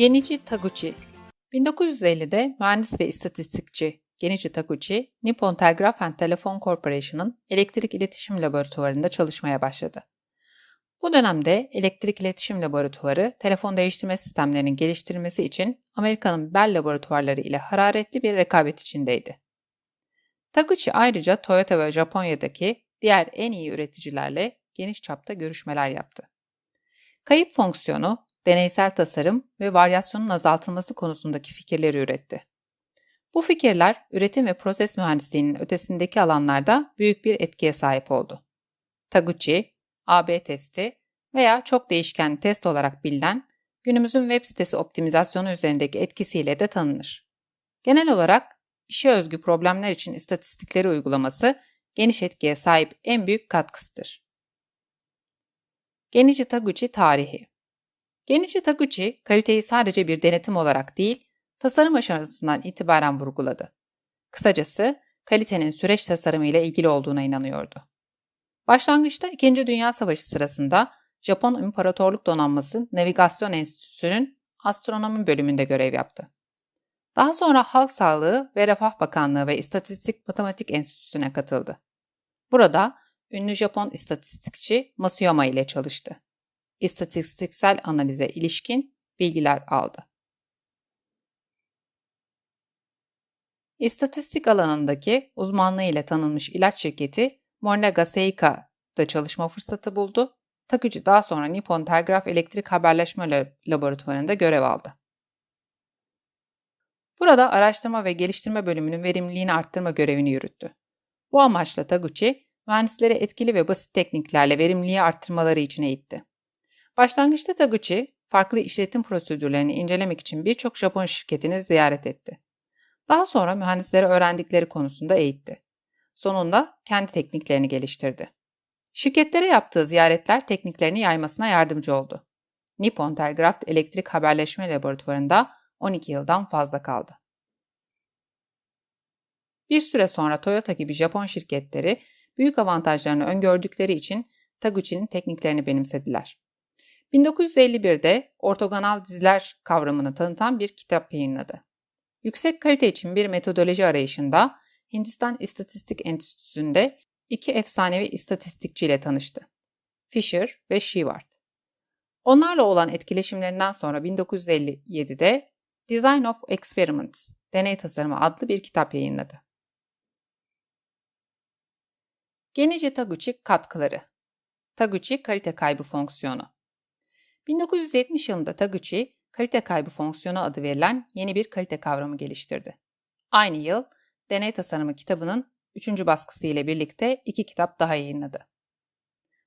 Genichi Taguchi 1950'de mühendis ve istatistikçi Genichi Taguchi, Nippon Telegraph and Telephone Corporation'ın elektrik iletişim laboratuvarında çalışmaya başladı. Bu dönemde elektrik iletişim laboratuvarı, telefon değiştirme sistemlerinin geliştirilmesi için Amerika'nın Bell laboratuvarları ile hararetli bir rekabet içindeydi. Taguchi ayrıca Toyota ve Japonya'daki diğer en iyi üreticilerle geniş çapta görüşmeler yaptı. Kayıp fonksiyonu, deneysel tasarım ve varyasyonun azaltılması konusundaki fikirleri üretti. Bu fikirler üretim ve proses mühendisliğinin ötesindeki alanlarda büyük bir etkiye sahip oldu. Taguchi, AB testi veya çok değişken test olarak bilinen günümüzün web sitesi optimizasyonu üzerindeki etkisiyle de tanınır. Genel olarak işe özgü problemler için istatistikleri uygulaması geniş etkiye sahip en büyük katkısıdır. Genichi Taguchi tarihi Genichi Taguchi kaliteyi sadece bir denetim olarak değil, tasarım aşamasından itibaren vurguladı. Kısacası kalitenin süreç tasarımı ile ilgili olduğuna inanıyordu. Başlangıçta İkinci Dünya Savaşı sırasında Japon İmparatorluk Donanması Navigasyon Enstitüsü'nün astronomi bölümünde görev yaptı. Daha sonra Halk Sağlığı ve Refah Bakanlığı ve İstatistik Matematik Enstitüsü'ne katıldı. Burada ünlü Japon istatistikçi Masuyama ile çalıştı. İstatistiksel analize ilişkin bilgiler aldı. İstatistik alanındaki uzmanlığı ile tanınmış ilaç şirketi Morinaga Seika'da çalışma fırsatı buldu. Takıcı daha sonra Nippon Telgraf Elektrik Haberleşme Laboratuvarı'nda görev aldı. Burada araştırma ve geliştirme bölümünün verimliliğini arttırma görevini yürüttü. Bu amaçla Taguchi, mühendisleri etkili ve basit tekniklerle verimliliği arttırmaları için eğitti. Başlangıçta Taguchi, farklı işletim prosedürlerini incelemek için birçok Japon şirketini ziyaret etti. Daha sonra mühendislere öğrendikleri konusunda eğitti. Sonunda kendi tekniklerini geliştirdi. Şirketlere yaptığı ziyaretler tekniklerini yaymasına yardımcı oldu. Nippon Telegraph Elektrik Haberleşme Laboratuvarı'nda 12 yıldan fazla kaldı. Bir süre sonra Toyota gibi Japon şirketleri büyük avantajlarını öngördükleri için Taguchi'nin tekniklerini benimsediler. 1951'de ortogonal diziler kavramını tanıtan bir kitap yayınladı. Yüksek kalite için bir metodoloji arayışında Hindistan İstatistik Enstitüsü'nde iki efsanevi istatistikçiyle tanıştı. Fisher ve Shewart. Onlarla olan etkileşimlerinden sonra 1957'de Design of Experiments, Deney Tasarımı adlı bir kitap yayınladı. Genici Taguchi katkıları Taguchi kalite kaybı fonksiyonu 1970 yılında Taguchi, kalite kaybı fonksiyonu adı verilen yeni bir kalite kavramı geliştirdi. Aynı yıl Deney Tasarımı kitabının 3. baskısı ile birlikte iki kitap daha yayınladı.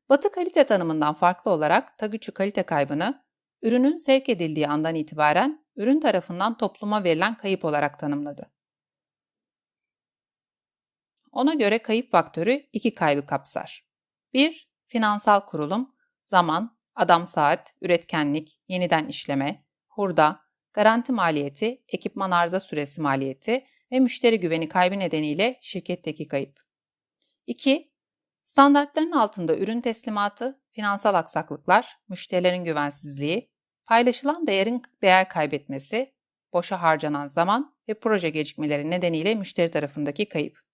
Batı kalite tanımından farklı olarak Taguchi kalite kaybını ürünün sevk edildiği andan itibaren ürün tarafından topluma verilen kayıp olarak tanımladı. Ona göre kayıp faktörü iki kaybı kapsar. 1. Finansal kurulum, zaman, adam saat, üretkenlik, yeniden işleme, hurda, garanti maliyeti, ekipman arıza süresi maliyeti ve müşteri güveni kaybı nedeniyle şirketteki kayıp. 2. Standartların altında ürün teslimatı, finansal aksaklıklar, müşterilerin güvensizliği, paylaşılan değerin değer kaybetmesi, boşa harcanan zaman ve proje gecikmeleri nedeniyle müşteri tarafındaki kayıp.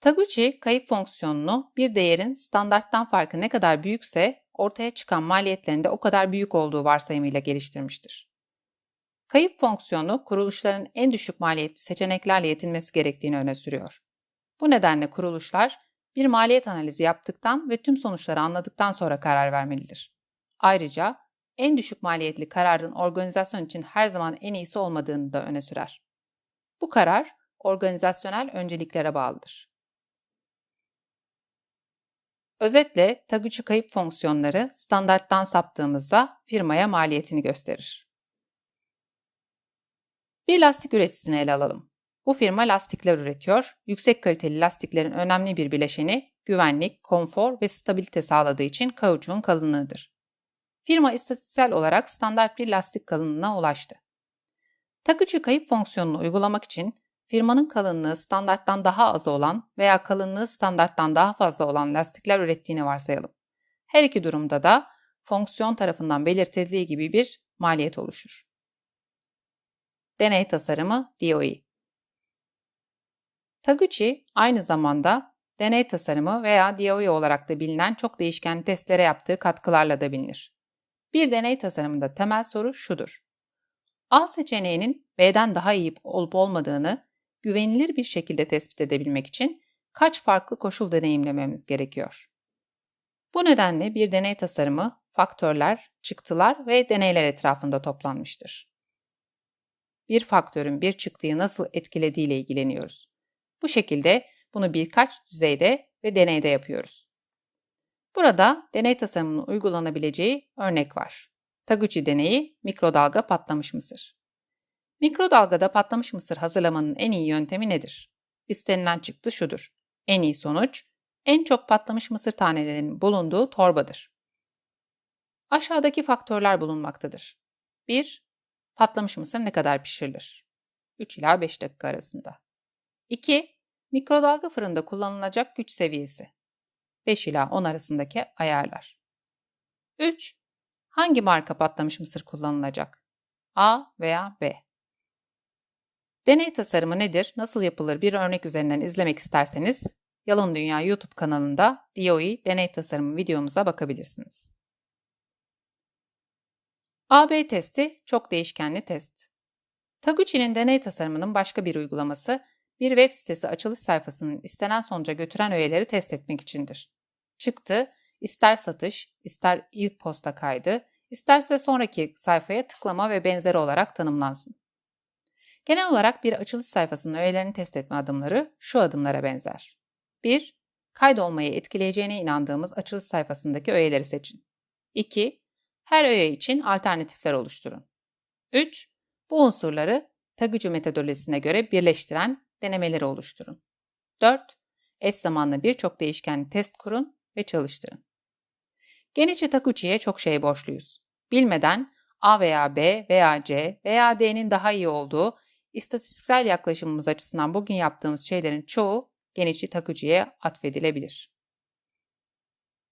Taguchi kayıp fonksiyonunu bir değerin standarttan farkı ne kadar büyükse ortaya çıkan maliyetlerin de o kadar büyük olduğu varsayımıyla geliştirmiştir. Kayıp fonksiyonu kuruluşların en düşük maliyetli seçeneklerle yetinmesi gerektiğini öne sürüyor. Bu nedenle kuruluşlar bir maliyet analizi yaptıktan ve tüm sonuçları anladıktan sonra karar vermelidir. Ayrıca en düşük maliyetli kararın organizasyon için her zaman en iyisi olmadığını da öne sürer. Bu karar organizasyonel önceliklere bağlıdır. Özetle Taguchi kayıp fonksiyonları standarttan saptığımızda firmaya maliyetini gösterir. Bir lastik üreticisini ele alalım. Bu firma lastikler üretiyor. Yüksek kaliteli lastiklerin önemli bir bileşeni güvenlik, konfor ve stabilite sağladığı için kauçuğun kalınlığıdır. Firma istatistiksel olarak standart bir lastik kalınlığına ulaştı. Taguchi kayıp fonksiyonunu uygulamak için firmanın kalınlığı standarttan daha az olan veya kalınlığı standarttan daha fazla olan lastikler ürettiğini varsayalım. Her iki durumda da fonksiyon tarafından belirtildiği gibi bir maliyet oluşur. Deney tasarımı DOE Taguchi aynı zamanda deney tasarımı veya DOE olarak da bilinen çok değişken testlere yaptığı katkılarla da bilinir. Bir deney tasarımında temel soru şudur. A seçeneğinin B'den daha iyi olup olmadığını güvenilir bir şekilde tespit edebilmek için kaç farklı koşul deneyimlememiz gerekiyor? Bu nedenle bir deney tasarımı faktörler, çıktılar ve deneyler etrafında toplanmıştır. Bir faktörün bir çıktıyı nasıl etkilediğiyle ilgileniyoruz. Bu şekilde bunu birkaç düzeyde ve deneyde yapıyoruz. Burada deney tasarımının uygulanabileceği örnek var. Taguchi deneyi mikrodalga patlamış mısır. Mikrodalgada patlamış mısır hazırlamanın en iyi yöntemi nedir? İstenilen çıktı şudur. En iyi sonuç, en çok patlamış mısır tanelerinin bulunduğu torbadır. Aşağıdaki faktörler bulunmaktadır. 1. Patlamış mısır ne kadar pişirilir? 3 ila 5 dakika arasında. 2. Mikrodalga fırında kullanılacak güç seviyesi. 5 ila 10 arasındaki ayarlar. 3. Hangi marka patlamış mısır kullanılacak? A veya B. Deney tasarımı nedir, nasıl yapılır bir örnek üzerinden izlemek isterseniz Yalın Dünya YouTube kanalında DOE deney tasarımı videomuza bakabilirsiniz. AB testi çok değişkenli test. Taguchi'nin deney tasarımının başka bir uygulaması bir web sitesi açılış sayfasının istenen sonuca götüren öğeleri test etmek içindir. Çıktı, ister satış, ister ilk posta kaydı, isterse sonraki sayfaya tıklama ve benzeri olarak tanımlansın. Genel olarak bir açılış sayfasının öğelerini test etme adımları şu adımlara benzer. 1. Kaydolmayı etkileyeceğine inandığımız açılış sayfasındaki öğeleri seçin. 2. Her öğe için alternatifler oluşturun. 3. Bu unsurları Taguchi metodolojisine göre birleştiren denemeleri oluşturun. 4. Eş zamanlı birçok değişkenli test kurun ve çalıştırın. Genichi Taguchi'ye çok şey borçluyuz. Bilmeden A veya B veya C veya D'nin daha iyi olduğu istatistiksel yaklaşımımız açısından bugün yaptığımız şeylerin çoğu Genichi Taguchi'ye atfedilebilir.